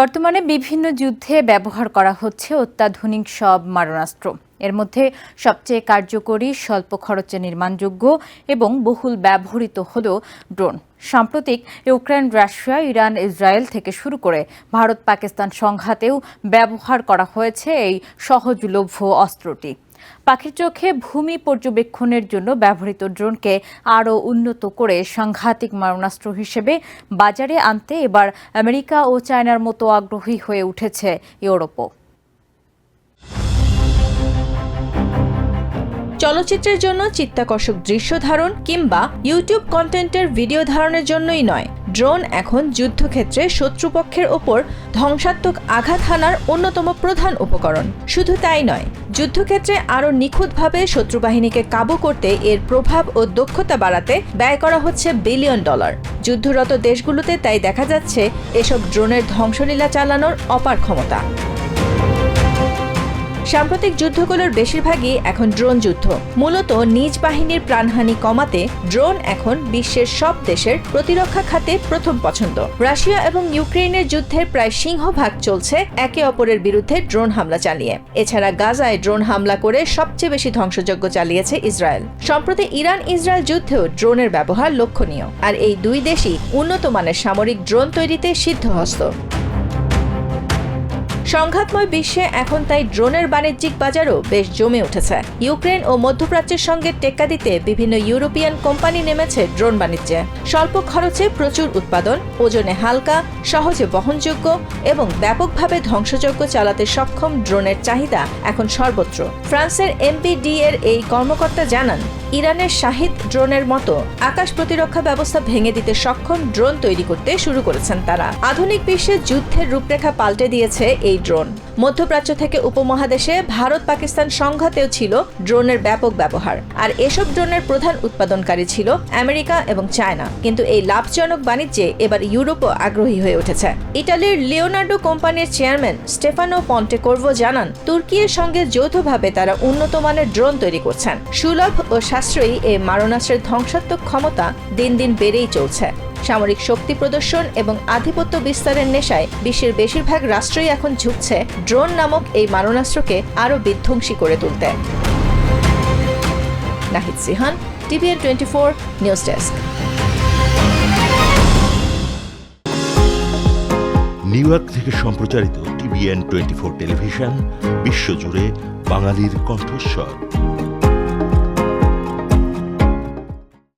বর্তমানে বিভিন্ন যুদ্ধে ব্যবহার করা হচ্ছে অত্যাধুনিক সব মারণাস্ত্র। এর মধ্যে সবচেয়ে কার্যকরী স্বল্প খরচে নির্মাণযোগ্য এবং বহুল ব্যবহৃত হল ড্রোন। সাম্প্রতিক ইউক্রেন, রাশিয়া, ইরান, ইসরায়েল থেকে শুরু করে ভারত পাকিস্তান সংঘাতেও ব্যবহার করা হয়েছে এই সহজলভ্য অস্ত্রটি। পাখির চোখে ভূমি পর্যবেক্ষণের জন্য ব্যবহৃত ড্রোনকে আরও উন্নত করে সাংঘাতিক মারণাস্ত্র হিসেবে বাজারে আনতে এবার আমেরিকা ও চায়নার মতো আগ্রহী হয়ে উঠেছে ইউরোপও। চলচ্চিত্রের জন্য চিত্তাকর্ষক দৃশ্য ধারণ কিংবা ইউটিউব কন্টেন্টের ভিডিও ধারণের জন্যই নয়। ড্রোন এখন যুদ্ধক্ষেত্রে শত্রুপক্ষের ওপর ধ্বংসাত্মক আঘাত হানার অন্যতম প্রধান উপকরণ। শুধু তাই নয়, যুদ্ধক্ষেত্রে আরও নিখুঁতভাবে শত্রুবাহিনীকে কাবু করতে এর প্রভাব ও দক্ষতা বাড়াতে ব্যয় করা হচ্ছে বিলিয়ন ডলার। যুদ্ধরত দেশগুলোতে তাই দেখা যাচ্ছে এসব ড্রোনের ধ্বংসলীলা চালানোর অপার ক্ষমতা। সাম্প্রতিক যুদ্ধগুলোর বেশিরভাগই এখন ড্রোন যুদ্ধ। মূলত নিজ বাহিনীর প্রাণহানি কমাতে ড্রোন এখন বিশ্বের সব দেশের প্রতিরক্ষা খাতে প্রথম পছন্দ। রাশিয়া এবং ইউক্রেনের যুদ্ধের প্রায় সিংহভাগ চলছে একে অপরের বিরুদ্ধে ড্রোন হামলা চালিয়ে। এছাড়া গাজায় ড্রোন হামলা করে সবচেয়ে বেশি ধ্বংসযজ্ঞ চালিয়েছে ইসরায়েল। সম্প্রতি ইরান ইসরায়েল যুদ্ধেও ড্রোনের ব্যবহার লক্ষণীয়। আর এই দুই দেশই উন্নত মানের সামরিক ড্রোন তৈরিতে সিদ্ধহস্ত। সংঘাতময় বিশ্বে এখন তাই ড্রোনের বাণিজ্যিক বাজারও বেশ জমে উঠেছে। ইউক্রেন ও মধ্যপ্রাচ্যের সঙ্গে টেক্কা দিতে বিভিন্ন ইউরোপিয়ান কোম্পানি নেমেছে ড্রোন বাণিজ্যে। স্বল্প খরচে প্রচুর উৎপাদন, ওজনে হালকা, সহজে বহনযোগ্য এবং ব্যাপকভাবে ধ্বংসযোগ্য চালাতে সক্ষম ড্রোনের চাহিদা এখন সর্বত্র। ফ্রান্সের এমপিডি এর এই কর্মকর্তা জানান, ইরানের শাহিদ ড্রোনের মতো আকাশ প্রতিরক্ষা ব্যবস্থা ভেঙে দিতে সক্ষম ড্রোন তৈরি করতে শুরু করেছেন তারা। আধুনিক বিশ্বে যুদ্ধের রূপরেখা পাল্টে দিয়েছে এই ড্রোন। মধ্যপ্রাচ্য থেকে উপমহাদেশে ভারত পাকিস্তান সংঘাতেও ছিল ড্রোনের ব্যাপক ব্যবহার। আর এসব ড্রোনের প্রধান উৎপাদনকারী ছিল আমেরিকা এবং চায়না। কিন্তু এই লাভজনক বাণিজ্যে এবার ইউরোপও আগ্রহী হয়ে উঠেছে। ইটালির লিওনার্ডো কোম্পানির চেয়ারম্যান স্টেফানো পন্টেকোর্ভো জানান, তুর্কির সঙ্গে যৌথভাবে তারা উন্নত মানের ড্রোন তৈরি করছেন। সুলভ ও সাশ্রয়ী এই মারণাস্ত্রের ধ্বংসাত্মক ক্ষমতা দিন দিন বেড়েই চলছে। সামরিক শক্তি প্রদর্শন এবং আধিপত্য বিস্তারের নেশায় বিশ্বের বেশিরভাগ রাষ্ট্রই এখন ঝুঁকছে ড্রোন নামক এই মারণাস্ত্রকে আরও বিধ্বংসী করে তুলতে। Nahid Sihan, TVN twenty four news desk. New York থেকে সম্প্রচারিত টিভিএন টোয়েন্টি ফোর টেলিভিশন, বিশ্বজুড়ে বাঙালির কণ্ঠস্বর।